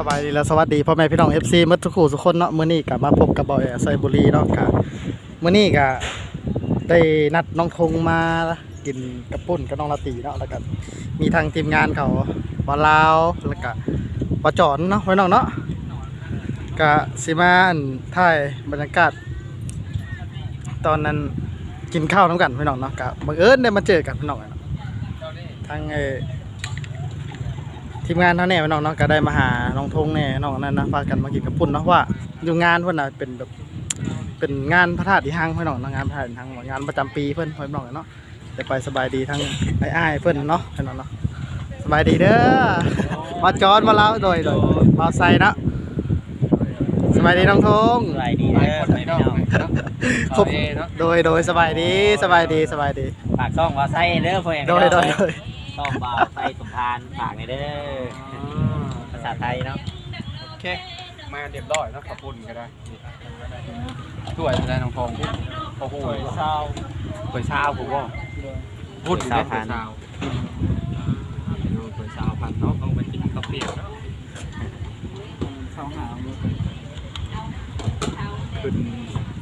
สบายดีและสวัสดีพ่อแม่พี่น้อง FC หมดทุกคู่ทุกคนเนาะมื้อนี้ก็มาพบกับบ่อยไซบุรีเนาะก็มื้อนี้ก็ได้นัดน้องทงมากินกระปุ้นกับน้องลาตีเนาะแล้วก็มีทางทีมงานเขาบ่ลาวแล้วก็บ่จอนเนาะพี่น้องเนาะก็สิมาอั่นถ่ายบรรยากาศ ตอนนั้นกินข้าวน้ำกันพี่น้องเนาะก็บังเอิญได้มาเจอกันพี่น้องเนาะทางเออ ทีมงานเขาเนี่ยน้องเนาะก็ได้มาหาน้องทงเนี่ยน้องนั่นนะพากันมากินกับปุ่นเนาะว่าอยู่งานเพื่อนน่ะเป็นแบบเป็นงานพระธาตุที่ห้างพี่น้องเนาะงานพระธาตุที่ห้างงานประจำปีเพื่อนเพื่อนน้องเนาะจะไปสบายดีทั้งไอ้อ้ายเพื่อนเนาะพี่น้องเนาะสบายดีเด้อมาจอดมาแล้วโดยโดยมาใส่เนาะสบายดีน้องทงสบายดีเด้อพี่น้องครบโดยโดยสบายดีสบายดีสบายดีฝากซ่องว่าไส้เด้อพ่อแม่โดยโดยโดย ซ่องบ่าวไส้สมพานฝากในเด้อภาษาไทยเนาะโอเค มาเรียบร้อยเนาะขับปุ่นก็ได้ถ้วยได้น้องพงโอ้โหเศร้าถ้วยซาวผมว่าพุ่นถ้วยซาวถ้วยซาวพันเนาะต้องไปกินข้าวเปียกเนาะขึ้น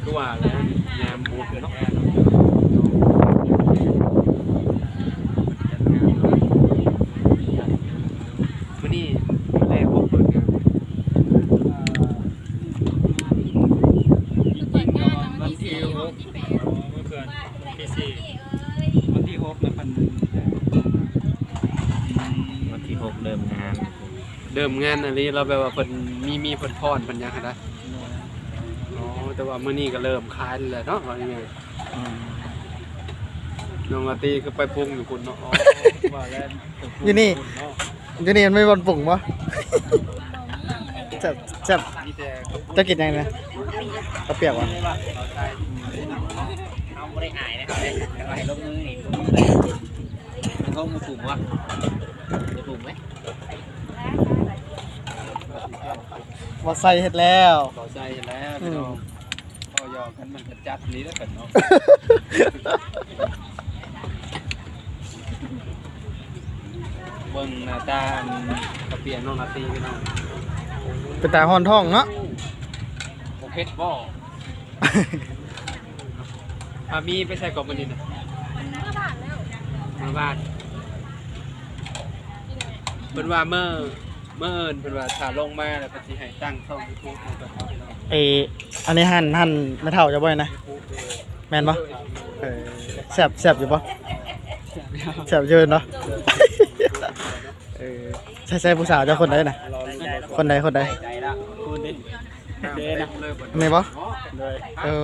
คือว่าแล้วแยมบูดเนาะมื้อนี้มื้อแรกผมเปิดงาน วันที่หกเมื่อคืนที่สี่วันที่หกนะพัน วันที่หกเริ่มงาน เดิ มงานอันนี้เราแบบว่าเพิ่นมีมีเพิ่นพรเพิ่นหยังหั้นนะอ๋อแต่ว่ามื้อนี้ก็เริ่มคลายแล้วเนาะว่ายังไงน้องลาตีก็ไปปรุงอยู่คุณเนาะอ๋อว่าแล้วอยู่นี่อยู่นี่มันไม่บนปุ่งวะแซ่บแซ่บมีแต่จะกินยังไงกระเปียกวะเอาไม่ได้อายนะครับเอาให้ลงมือนี่ลงมือมันคงมาปลูกวะจะปลูกไหม ว่าใส่เห็ดแล้ว ต่อใจแล้วพี่น้องพ่อยอกันมันจะจัดนี้แล้วกันเนาะเบิ่งหน้าตาอันกระเปียนน้องลาตีพี่น้องเป็นตาหอนท้องเนาะ โอเคบ่อามีไปใส่กล่องมันนี่นะมาบ้านเพิ่นว่าเมื่อ เมื่อเอิ้นเพิ่นว่าถ้าลงมาแล้วก็สิให้ตั้งช่อง YouTube ของเพิ่นเอาพี่น้องเอออันนี้หั่นหั่นไม่เท่าจะบ่อยนะ แม่นปะเออแซ่บแซ่บอยู่ปะแซ่บเยินเนาะ เออใช่ใช่ผู้สาวเจ้าคนใดนะคนใดคนใดใจละคุณดิเด้นะเลยบ่อันนี้ปะเลยโอ้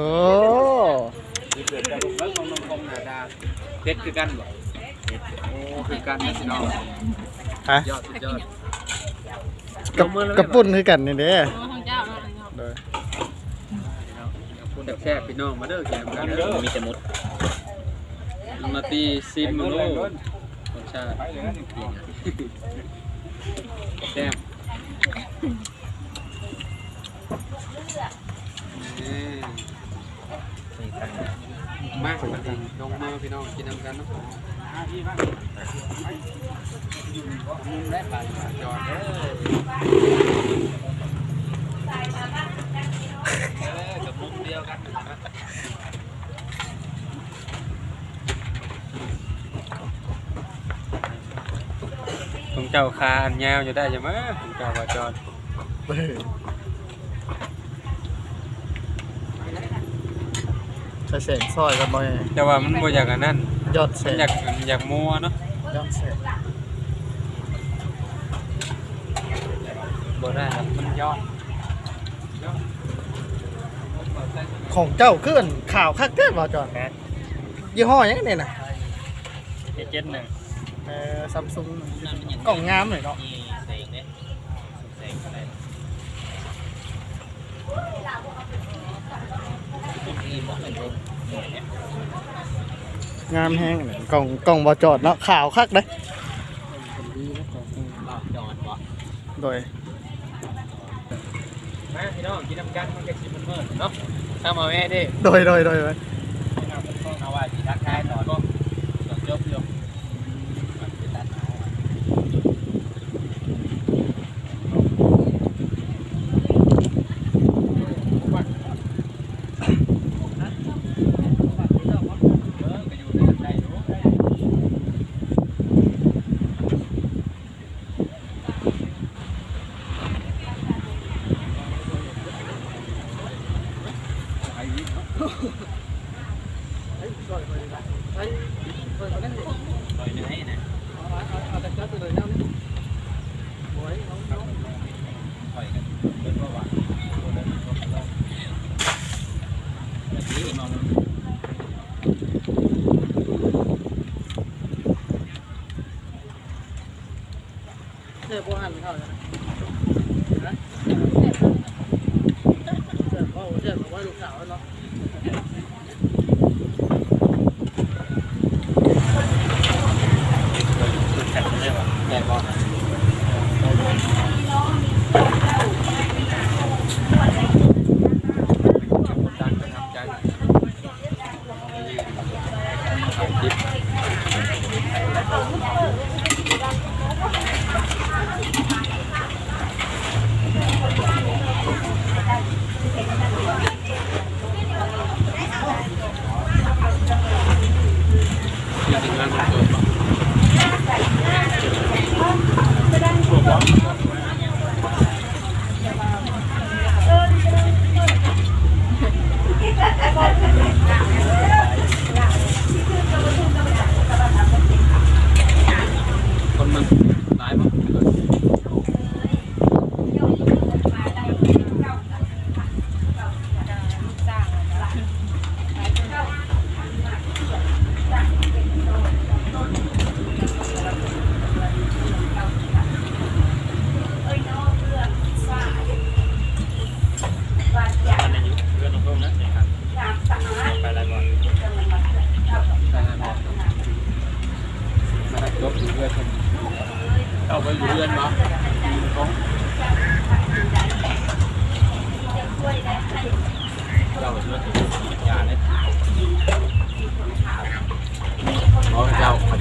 มีเกิดจากลูกเบิ่งของน้องคมหน้าตาเด็ดคือกันบ่โอ้คือกันนะพี่น้องฮะ ยอดสุดยอด กับกับปุ่นคือกันนี่เด้ของเจ้าเนาะโดยคุณแซ่บพี่น้องมาเด้อแกมกันเด้อมีแต่มุดน้องนาตีซิมมาโลรสชาติแซ่บนี่มากจริงลงมาพี่น้องกินน้ำกันเนาะ มุมแรกบาทจอดเด้อกับมุมเดียวกันนะของเจ้าคาอันยาวอยู่ได้ใช่ไหมของเจ้าว่าจอนเออใส่แสงซอยกันบ่อยแต่ว่ามันบ่อยากอันนั้น ยอดแสมันงอยากอยากมัวเนาะยอดแสงบ่ได้ครับมันยอดของเจ้าเคลื่อนข่าวคักแท้บ่จอนยี่ห้อหยังเนี่ยนะเจ็ดหนึ่งเออซัมซุงกล่องงามหน่อยเนาะนี่เส งเนี่ยเสงอะไรนี่บอกเป็นงามแห้งเลยกล่องกล่องบ่จอดเนาะข่าวคักเด้ยบอกจอดบอกโดยมาพี่น้องกินน้ำกันมันก็สิมันเมิดเนาะถ้ามาแม่ดิโดยโดยโดยโดยเอาว่าสีทักทายต่อก็ Rồi nãy nè. Rồi nãy nè.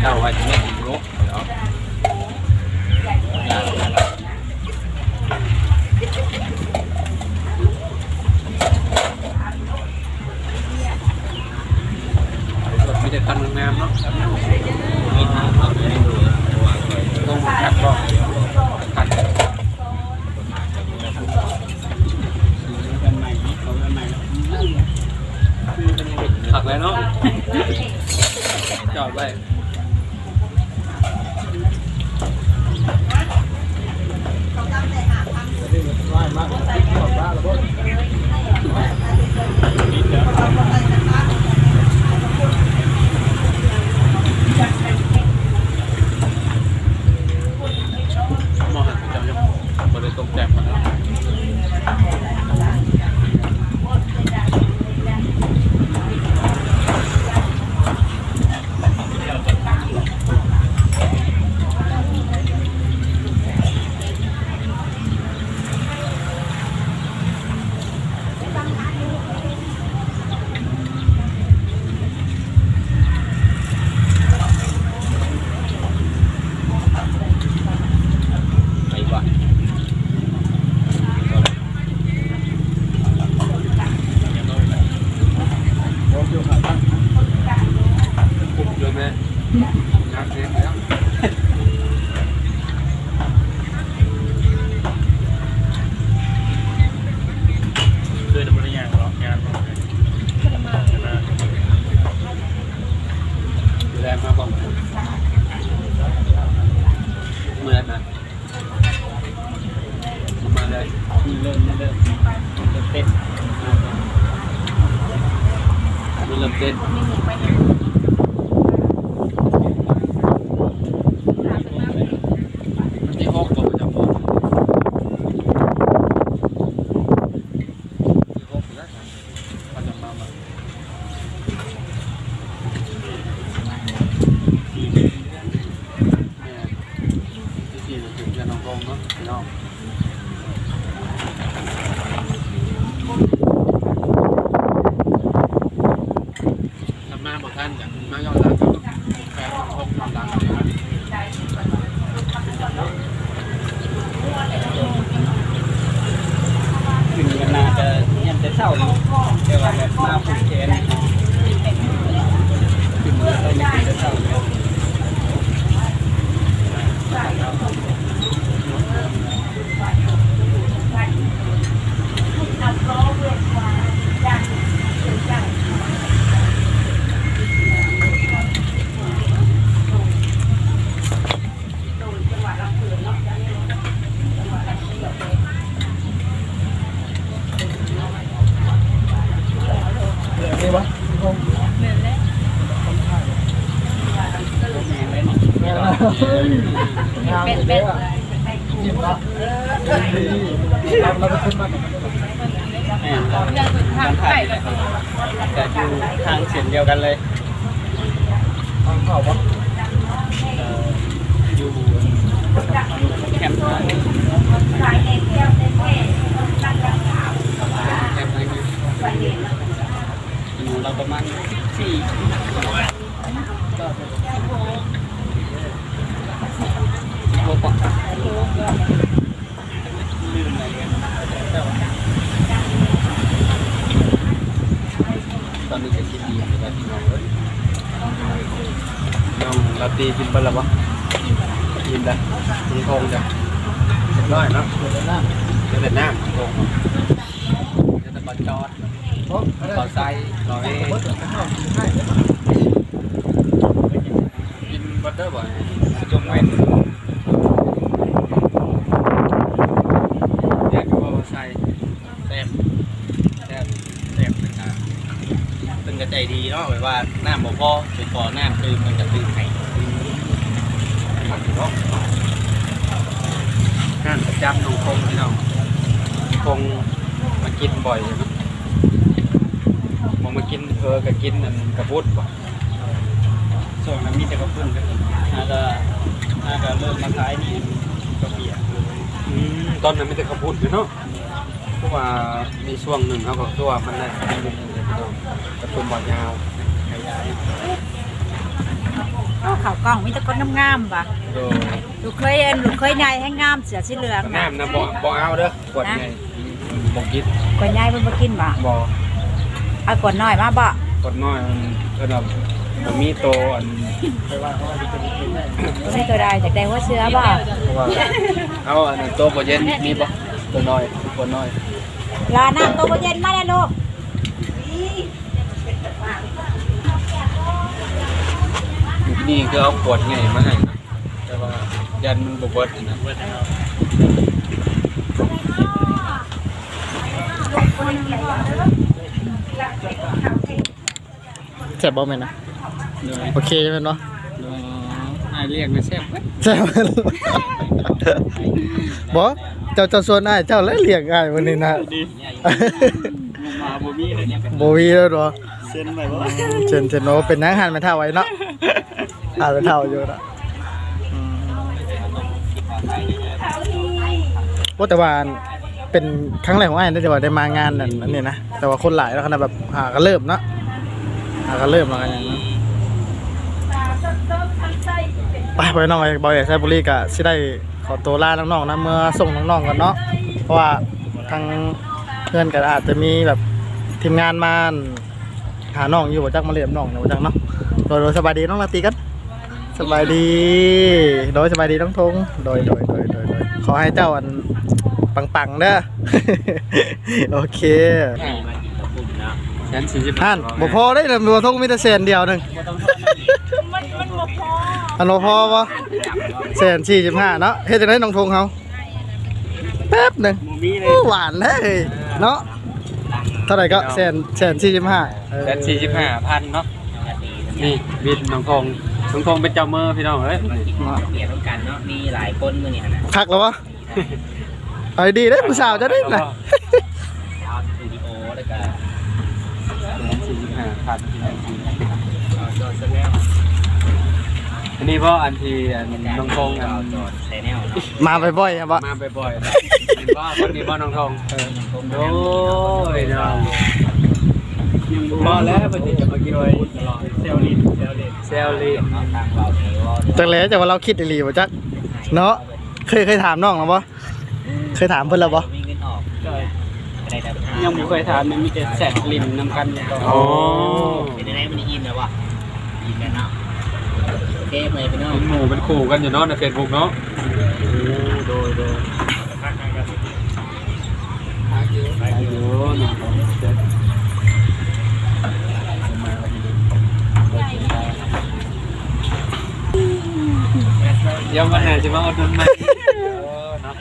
เจ้าว่าจะไม่ถูกรกเนาะมีแต่ยังามเนาะต้องจับก็ตัดขักแล้วเนาะจอดไว้ Right, right. Yeah. ามเลยอะกินเราเราไปขึ้นมามันถ่ายแต่อยู่ทางเส้นเดียวกันเลยทางเข้าปะ เอ่ออยู่แคมป์ทางนี้แคมป์ทางนี้อยู่เราประมาณสี่โลกว่าลืมอะไรกันตอนนี้จะกินดีอยู่แล้วพี่น้องเอ้ย น้องลาตีกินไปแล้วะกินแล้วกินทงจ้ะเรียบร้อยเนาะเดี๋ยวนะเดี๋ยวแต่หน้าทงเดี๋ยวแต่บอลจอดโอ้บอลไซรอเอยกินบัตเตอร์บ่อยจงเว้นแยกกับบอลไซแซ่บแซ่บแซ่บนะครับเป็นกระใจดีเนาะแบบว่าน้ำบ่พอไปขอน้ำคือมันจะตื่นไข่ ผักเนาะงานประจำน้องคงพี่น้องคงมากินบ่อยเนาะมองมากินเออก็กินอันกระพุ้นบ่ส่วนนั้นมีแต่กระพุ้นกันน่าจะน่าจะเริ่มมาขายนี่ก็เปียอืมตอนนั้นมีแต่กระพุ้นอยู่เนาะเพราะว่ามีช่วงหนึ่งเขาบอกตัวมันได้เป็นหนึ่งเลยพี่น้องกระพุ้นบ่อยาวขยาย ข่าวกล้องมีแต่คนงามๆป่ะโดลูกเคยเอ็นลูกเคยใหญ่ให้งามเสือสีเหลืองน้ำนะบ่บ่เอาเด้อกดไงบ่กินคนใหญ่เพิ่นบ่กินบ่บ่เอากดน้อยมาบ่กดน้อยมันเอิ้นว่าบ่มีโตอันไปว่าเขาว่าจะกินได้บ่มีตัวใดจากใดหัวเสือบ่เพราะว่าเอาอันนั้นโตบ่เย็นมีบ่ตัวน้อยตัวน้อยลาน้ำตัวบ่เย็นมาแล้วลูก นี่คือเอาขวดไงมาให้นะแต่ว่ายันมันบ่เบิดนะแซ่บบ่แม่นนะโดยโอเคใช่ไหมเนาะโดยอ้ายเรียกไม่แซ่บเบิดแซ่บบ่เจ้าเจ้าส่วนอ้ายเจ้าแล้วเลี้ยงอ้ายวันนี้นะมาบ่มีเลยเนี่ยบ่มีแล้วเนาะเส้นไปบ่เช่นเช่นโนเป็นนังหันมาเท่าไว้เนาะ หันมาเท่าอยู่นะว่าแต่ว่าเป็นครั้งแรกของไอ้ายได้แต่ว่าได้มางานนั่นอันนี้นะแต่ว่าคนหลายแล้วขนาดแบบหาก็เริ่มเนาะหาก็เริ่มแล้วกันอย่างนั้นไปไปน้องไปบอยไซบุรีกะสิได้ขอตัวลาน้องๆนะเมื่อส่งน้องๆกันเนาะเพราะว่าทางเพื่อนก็อาจจะมีแบบทีมงานมาหาน้องอยู่บ่จักมาเรียมน้องนะบ่จักเนาะ ดยโดยสบายดีน้องลาตีกันสบายดี โดยสบายดีน้องทงโดยโดยโดยโดยโดยขอให้เจ้าอันปังๆเด้อโอเคแสนสี่สิบท่านบ่พอได้เลยบ่ทงมีแต่แสนเดียวหนึงมันมันบ่พออันบ่พอบ่แสนสี่สิบห้าเนาะเฮ็ดจังได๋น้องทงเฮาแป๊บหนึงบ่มีเลยโอ้หวานเลยเนาะเท่าไหร่ก็แสนแสนสี่สิบห้าแสนสี่สิบห้าพันเนาะ นี่บินน้องทงน้องทงเป็นเจ้ามือพี่น้องเอ้ยเนาะเปลี่ยนต้องกันเนาะ มีหลายคนมื้อนี้นะคักแล้ววะไปดีเด้อผู้สาวจะได้น่ะเอาสตูดิโอแล้วก็สี่สิบห้าพันเอาจอดซะแล้วอันนี้เพราะอันที่อันน้องทงอัเอานจอดแชนแนลเนาะมาบ่อยๆครับบ่มาบ่อยๆเห็นว่าคนนี้บ่น้องทงโอ้ยน้อง พอแล้วมันจะมากินเลยเซลลินเซลลินเซลลินเอาทางเราเทว่าจังแล้วแต่ว่าเราคิดอีหลีบ่จักเนาะเคยเคยถามน้องแล้วบ่เคยถามเพิ่นแล้วบ่มีเงินออกได้แต่ยังไม่เคยทานมันมีแต่แสกลิมน้ำกันอ๋อเป็นยังไงมันอินแล้ววะอินกันเนาะโอเคไปพี่น้องเป็นหมู่เป็นคู่กันอยู่เนาะในเฟซบุ๊กเนาะโดยโดยไปอยู่น้อง เสร็จเดี๋ยววันไหนจะมาเอาดุนมาเนาะ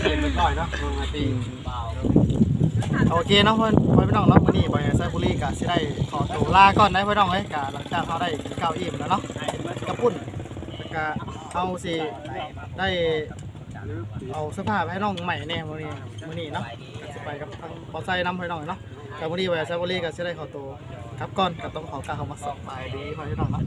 เสียงมันก่อยเนาะมาตีเบาโอเคเนาะเพิ่นไว้พี่น้องเนาะมื้อนี้บ่อยไซบุรีก็สิได้ขอตัวลาก่อนได้พี่น้องเอ้ยก็หลังจากเขาได้กินข้าวอิ่มแล้วเนาะกระปุ่นแล้วก็เอาสิได้เอาเสื้อผ้าไปให้น้องใหม่แน่มื้อนี้มื้อนี้เนาะสิไปกับทางบอไซนำให้น้องเนาะกับมื้อนี้ไว้ไซบุรีก็สิได้ข้าตัวครับก่อนก็ต้องขอกล่าวคำว่าสบายดีพ่อพี่น้องเนาะ